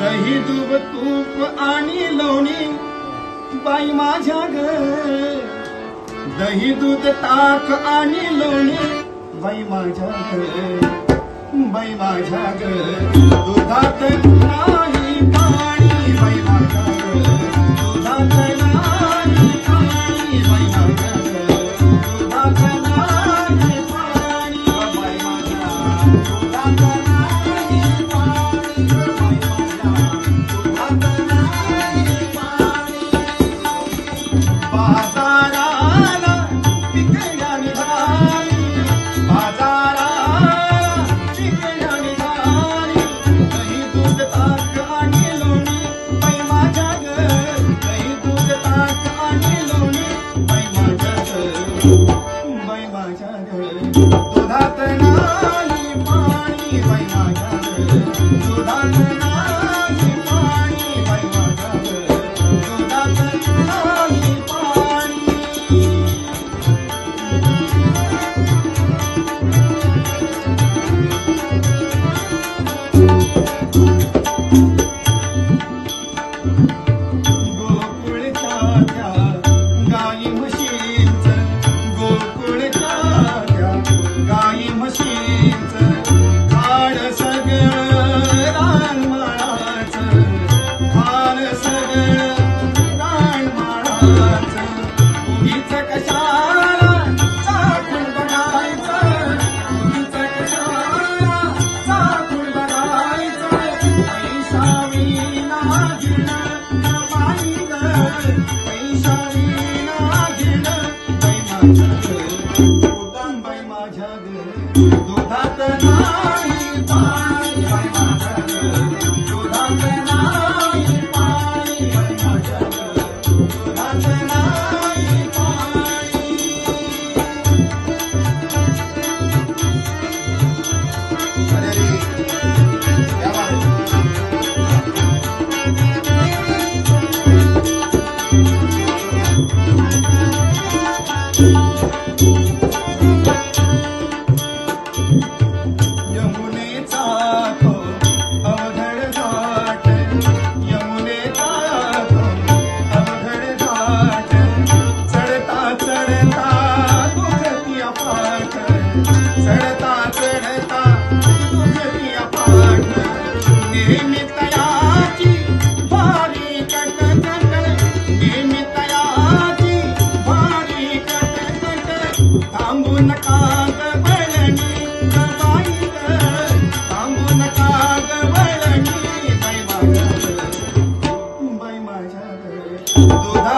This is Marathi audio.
दही दूध तूप आणि लोणी बाई माझ्या ग दही दूध ताक आणि लोणी बाई माझ्या ग बाई माझ्या ग दुधात नाही पाणी बाई माझ्या ग दुधात Thank you. Bye. tudo dá